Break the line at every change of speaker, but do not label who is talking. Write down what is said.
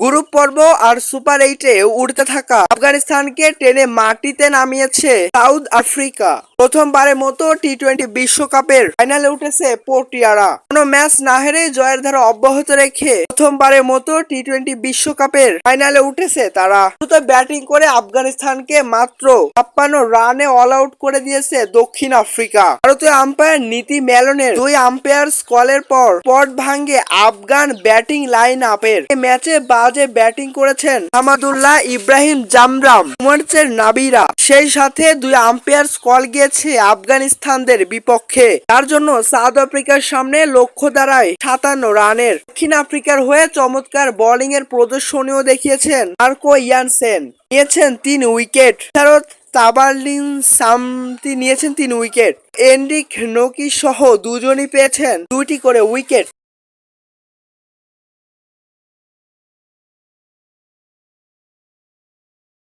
Group পর্ব আর super এইটে উড়তে থাকা আফগানিস্তানকে টেনে মাটিতে নামিয়েছে সাউথ আফ্রিকা। প্রথমবারের মতো টি টোয়েন্টি বিশ্বকাপের ফাইনালে উঠেছে পোর্টিয়ারা। কোনো ম্যাচ না হেরে জয়ের ধারা অব্যাহত রেখে প্রথমবারের মতো টি টোয়েন্টি বিশ্বকাপের ফাইনালে উঠেছে তারা। দ্রুত ব্যাটিং করে আফগানিস্তানকে মাত্র ছাপ্পান্ন রানে অল আউট করে দিয়েছে দক্ষিণ আফ্রিকা। ভারতীয় আম্পায়ার নীতি মেলনের দুই আম্পায়ার স্কলের পর পট ভাঙ্গে আফগান ব্যাটিং লাইন আপের ম্যাচে বাজে ব্যাটিং করেছেন হামাদুল্লাহ ইব্রাহিম জামরাম, উমার্সের নাবিরা। সেই সাথে দুই আম্পায়ার স্কল গিয়েছে আফগানিস্তানদের বিপক্ষে। তার জন্য সাউথ আফ্রিকার সামনে লক্ষ্য দাঁড়ায় সাতান্ন রানের। দক্ষিণ আফ্রিকার হয়ে চমৎকার বোলিং এর প্রদর্শনীও দেখিয়েছেন মার্কো ইয়ানসেন। নিয়েছেন তিন উইকেট। ফেরত তাবারলিন সামতি নিয়েছেন তিন উইকেট। এন্ডিক নকি সহ দুজনই পেয়েছেন দুইটি করে উইকেট।